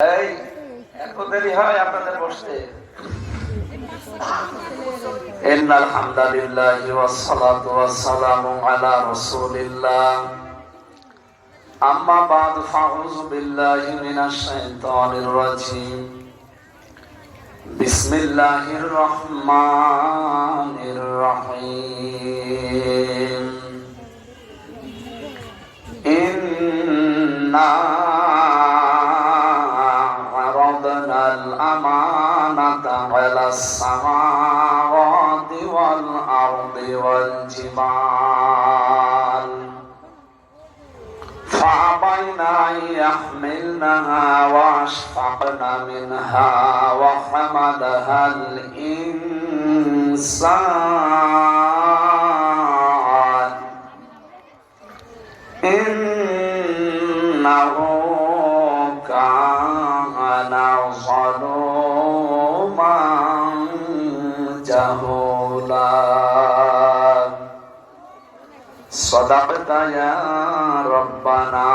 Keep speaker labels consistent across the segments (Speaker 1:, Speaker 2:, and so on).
Speaker 1: এই এত দেরি হয় আপনাদের বসতে إن الحمد لله والصلاة والسلام على رسول الله أما بعد فأعوذ بالله من الشيطان الرجيم بسم الله الرحمن الرحيم إنا السماوات والأرض والجبال. فأبين أن يحملنها وأشفقن منها وحملها الإنسان. إنه كان جهولا صدقت يا ربنا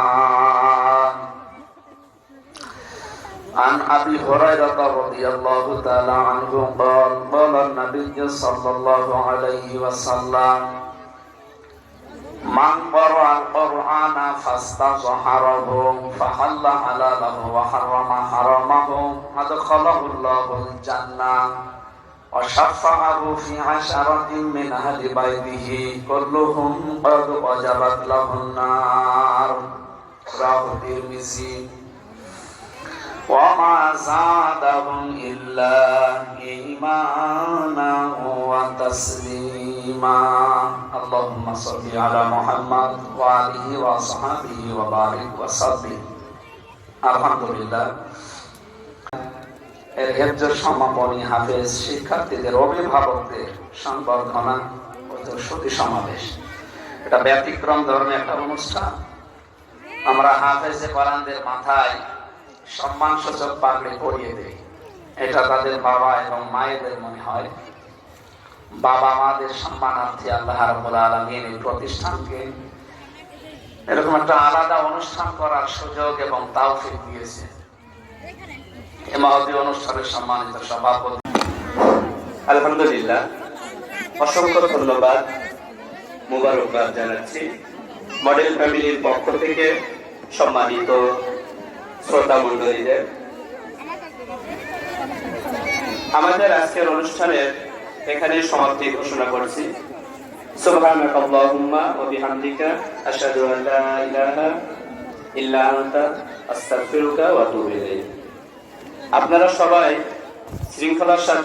Speaker 1: عن ابي هريره رضي الله تعالى عنه قال قال النبي صلى الله عليه وسلم من قرأ القرآن فاستظهره فحل حلاله وحرم حرامه أدخله الله الجنة وشفعه في عشرة من أهل بيته كلهم قد وجبت له النار رواه الترمذي وما زادهم إلا إيمانا وتسليما اللهم صل على محمد وآله وصحبه وبارك وسلم الحمد لله এর হেফজের সমাপনী হাফেজ শিক্ষার্থীদের অভিভাবকদের সংবর্ধনা ও সমাবেশ। এটা ব্যতিক্রম ধর্মী একটা অনুষ্ঠান। আমরা হাফেজে কোরআনদের মাথায় সম্মান সূচক পাগড়ি পরিয়ে দেই। এটা তাদের বাবা এবং মায়েদের মনে হয়। বাবা মাদের সম্মানার্থে আল্লাহ রাব্বুল আলামিন এই প্রতিষ্ঠানকে এরকম একটা আলাদা অনুষ্ঠান করার সুযোগ এবং তাওফিক দিয়েছে এ অনুষ্ঠানের সম্মানিত
Speaker 2: অসংখ্য ধন্যবাদ, মুবারকবাদ মডেল ফ্যামিলির থেকে সম্মানিত শ্রোতা মন্ডলীদের আমাদের আজকের অনুষ্ঠানের এখানে সমাপ্তি ঘোষণা করছি। ইলাহা ইল্লা আনতা, আস্তাগফিরুকা ওয়া আতুবু ইলাইক। আপনারা সবাই শৃঙ্খলার সাথে